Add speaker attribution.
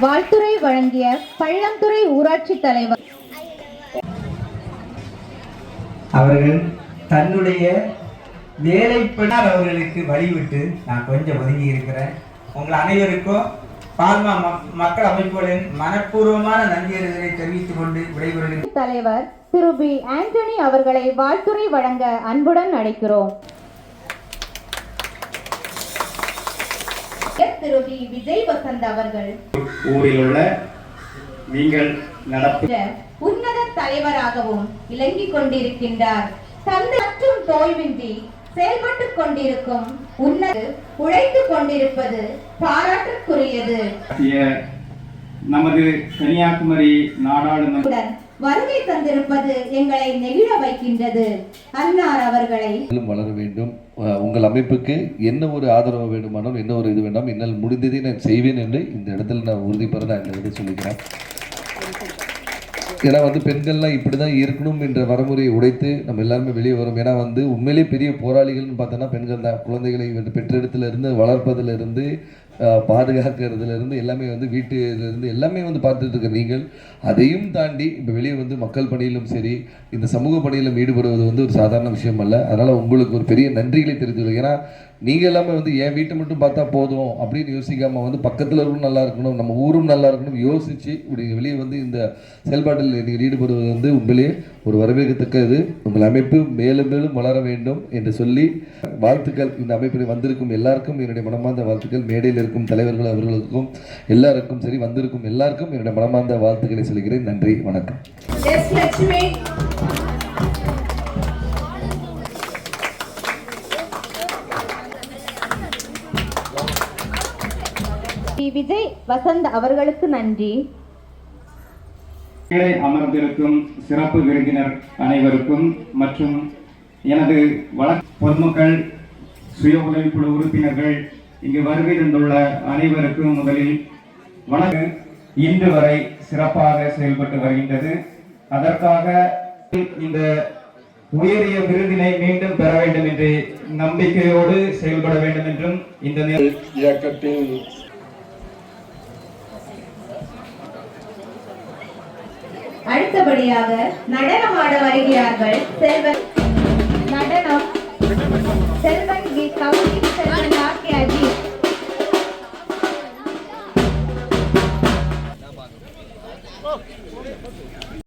Speaker 1: வாழ்த்துரை வழங்கிய பள்ளம்துறை ஊராட்சி தலைவர்.
Speaker 2: அவர்கள் தன்னுடைய வேலைப்படார் அவர்களுக்கு வழிவிட்டு நான் கொஞ்சம் ஒதுங்கி இருக்கிறேன். உங்கள் அனைவருக்கும் பால்மா மக்- மக்கள் அமைப்புகளின் மனப்பூர்வமான நன்றியறிதலை தெரிவித்துக் கொண்டு விடைபெறுகிறேன்.
Speaker 1: தலைவர் திரு பி. ஆண்டனி அவர்களை வாழ்த்துரை வழங்க அன்புடன் அழைக்கிறோம். திரு விஜய் வசந்த் அவர்கள்.
Speaker 3: ஊரில் உள்ள நீங்கள் நடப்பு
Speaker 1: உன்னத தலைவராகவும் விளங்கிக் கொண்டிருக்கின்றார். தந்தை மற்றும் தோய்வின்றி செயல்பட்டுக் கொண்டிருக்கும் உன்னத உழைத்துக் கொண்டிருப்பது பாராட்டுக்குரியது.
Speaker 3: நமது கன்னியாகுமரி நாடாளுமன்ற
Speaker 1: வருகை தந்திருப்பது எங்களை நெகிழ வைக்கின்றது. அன்னார் அவர்களை
Speaker 4: வளர வேண்டும். உங்கள் அமைப்புக்கு என்ன ஒரு ஆதரவு வேண்டுமானாலும் என்ன ஒரு இது வேண்டாம் என்னால் முடிந்ததை நான் செய்வேன் என்று இந்த இடத்துல நான் உறுதிப்பட நான் இந்த இடத்துல சொல்லிக்கிறேன். ஏன்னா வந்து பெண்கள்லாம் இப்படி தான் இருக்கணும் என்ற வரமுறையை உடைத்து நம்ம எல்லாருமே வெளியே வரும். ஏன்னா வந்து உண்மையிலேயே பெரிய போராளிகள்னு பார்த்தோன்னா பெண்கள் தான் குழந்தைகளை வந்து பெற்றெடுத்துல இருந்து பாதுகாக்கிறதுலேருந்து பாதுகாக்கிறதுல இருந்து எல்லாமே வந்து வீட்டுல இருந்து எல்லாமே வந்து பார்த்துட்டு இருக்க நீங்கள். அதையும் தாண்டி இப்போ வெளியே வந்து மக்கள் பணியிலும் சரி இந்த சமூக பணியிலும் ஈடுபடுவது வந்து ஒரு சாதாரண விஷயம் அல்ல. அதனால் உங்களுக்கு ஒரு பெரிய நன்றிகளை தெரிவித்துள்ளேன் ஏன்னா நீங்கள் எல்லாமே வந்து என் வீட்டை மட்டும் பார்த்தா போதும் அப்படின்னு யோசிக்காமல் வந்து பக்கத்தில் இருக்கணும் நல்லா இருக்கணும் நம்ம ஊரும் நல்லா இருக்கணும் யோசித்து இப்படி வெளியே வந்து இந்த செயல்பாட்டில் நீங்கள் ஈடுபடுவது வந்து உண்மையிலே ஒரு வரவேற்கத்தக்கது. உங்கள் அமைப்பு மேலும் மேலும் வளர வேண்டும் என்று சொல்லி வாழ்த்துக்கள். இந்த அமைப்பில் வந்திருக்கும் எல்லாருக்கும் என்னுடைய மனமார்ந்த வாழ்த்துக்கள். மேடையில் இருக்கும் தலைவர்கள் அவர்களுக்கும் எல்லாருக்கும் சரி வந்திருக்கும் எல்லாருக்கும் என்னுடைய மனமார்ந்த வாழ்த்துக்களை சொல்கிறேன். நன்றி வணக்கம்.
Speaker 1: ஸ்ரீ விஜய் வசந்த் அவர்களுக்கு நன்றி.
Speaker 3: கீழே அமர்ந்திருக்கும் சிறப்பு விருந்தினர் அனைவருக்கும் மற்றும் எனது வழக்கு பொதுமக்கள் சுய உதவிக்குழு உறுப்பினர்கள் இங்கு வருகை தந்துள்ள அனைவருக்கும் முதலில் வணக்கம். இன்று வரை சிறப்பாக செயல்பட்டு வருகின்றது. அதற்காக இந்த உயரிய விருதினை மீண்டும் பெற வேண்டும் என்று நம்பிக்கையோடு செயல்பட வேண்டும் என்றும் இந்த
Speaker 5: இயக்கத்தின்
Speaker 1: அடுத்தபடியாக நடனமாட வருகிறார்கள் செல்வன். நடனம். செல்வன் கி கௌரி செல்வன்